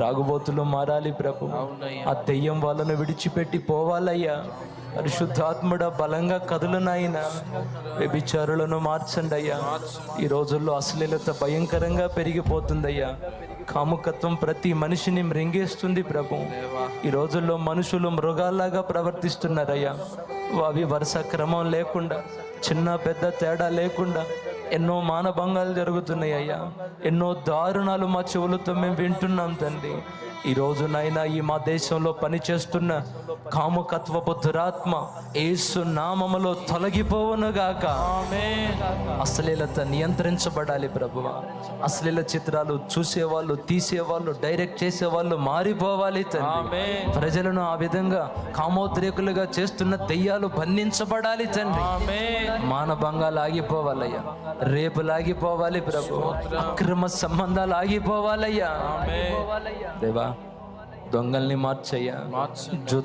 త్రాగుబోతులు మారాలి ప్రభు. ఆ దెయ్యం వాళ్ళను విడిచిపెట్టి పోవాలయ్యా. పరిశుద్ధాత్ముడ బలంగా కదులునాయన వ్యభిచారులను మార్చండి అయ్యా ఈ రోజుల్లో అశ్లీలత భయంకరంగా పెరిగిపోతుందయ్యా. కాముకత్వం ప్రతి మనిషిని మృంగేస్తుంది ప్రభు. ఈ రోజుల్లో మనుషులు మృగాల్లాగా ప్రవర్తిస్తున్నారయ్యా. అవి వరుస క్రమం లేకుండా చిన్న పెద్ద తేడా లేకుండా ఎన్నో మానభంగాలు జరుగుతున్నాయి అయ్యా. ఎన్నో దారుణాలు మా చెవులతో మేము వింటున్నాం తండ్రి. ఈ రోజు నైనా ఈ మా దేశంలో పనిచేస్తున్న కాముకత్వపు దురాత్మ ఏసు నామములో తొలగిపోవునుగాక అశ్లీలత నియంత్రించబడాలి ప్రభువ. అశ్లీల చిత్రాలు చూసేవాళ్ళు తీసేవాళ్ళు డైరెక్ట్ చేసేవాళ్ళు మారిపోవాలి తండ్రి. ప్రజలను ఆ విధంగా కామోద్రేకులుగా చేస్తున్న దెయ్యాలు బంధించబడాలి తండ్రి. మానభంగాలు ఆగిపోవాలయ్యా. రేపులు ఆగిపోవాలి ప్రభు అక్రమ సంబంధాలు ఆగిపోవాలయ్యా. దేవా దొంగల్ని మార్చయ్యా. జుద